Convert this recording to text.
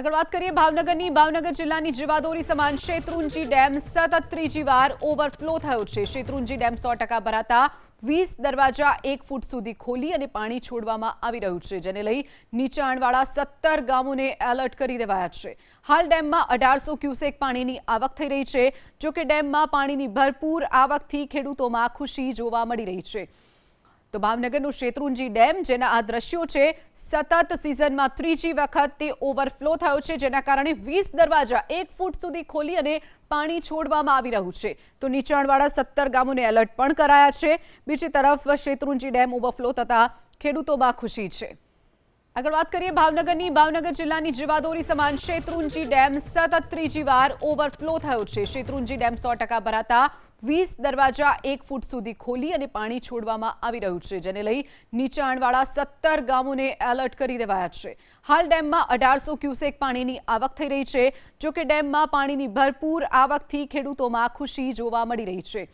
આગળ વાત કરીએ ભાવનગરની. ભાવનગર જિલ્લાની જીવાદોરી સમાન શેત્રુંજી ડેમ સતત ત્રીજી વાર ઓવરફ્લો થયો છે. શેત્રુંજી ડેમ સો ભરાતા વીસ દરવાજા એક ફૂટ સુધી ખોલી અને પાણી છોડવામાં આવી રહ્યું છે, જેને લઈ નીચાણવાળા સત્તર ગામોને એલર્ટ કરી દેવાયા છે. હાલ ડેમમાં અઢારસો ક્યુસેક પાણીની આવક થઈ રહી છે. જોકે ડેમમાં પાણીની ભરપૂર આવકથી ખેડૂતોમાં ખુશી જોવા મળી રહી છે. તો ભાવનગરનું શેત્રુંજી ડેમ, જેના આ દ્રશ્યો છે સતત સિઝનમાં ત્રીજી વખત તે ઓવરફ્લો થયો છે, જેના કારણે વીસ દરવાજા એક ફૂટ સુધી ખોલી અને પાણી છોડવામાં આવી રહ્યું છે. તો નીચાણવાળા સત્તર ગામોને એલર્ટ પણ કરાયા છે. બીજી તરફ શેત્રુંજી ડેમ ઓવરફ્લો થતા ખેડૂતોમાં ખુશી છે. આગળ વાત કરીએ ભાવનગરની. ભાવનગર જિલ્લાની જીવાદોરી સમાન શેત્રુંજી ડેમ સતત ત્રીજી વાર ઓવરફ્લો થયો છે. શેત્રુંજી ડેમ સો ભરાતા વીસ દરવાજા એક ફૂટ સુધી ખોલી અને પાણી છોડવામાં આવી રહ્યું છે, જેને લઈ નીચાણવાળા સત્તર ગામોને એલર્ટ કરી દેવાયા છે. હાલ ડેમમાં અઢારસો ક્યુસેક પાણીની આવક થઈ રહી છે, જોકે ડેમમાં પાણીની ભરપૂર આવકથી ખેડૂતોમાં ખુશી જોવા મળી રહી છે.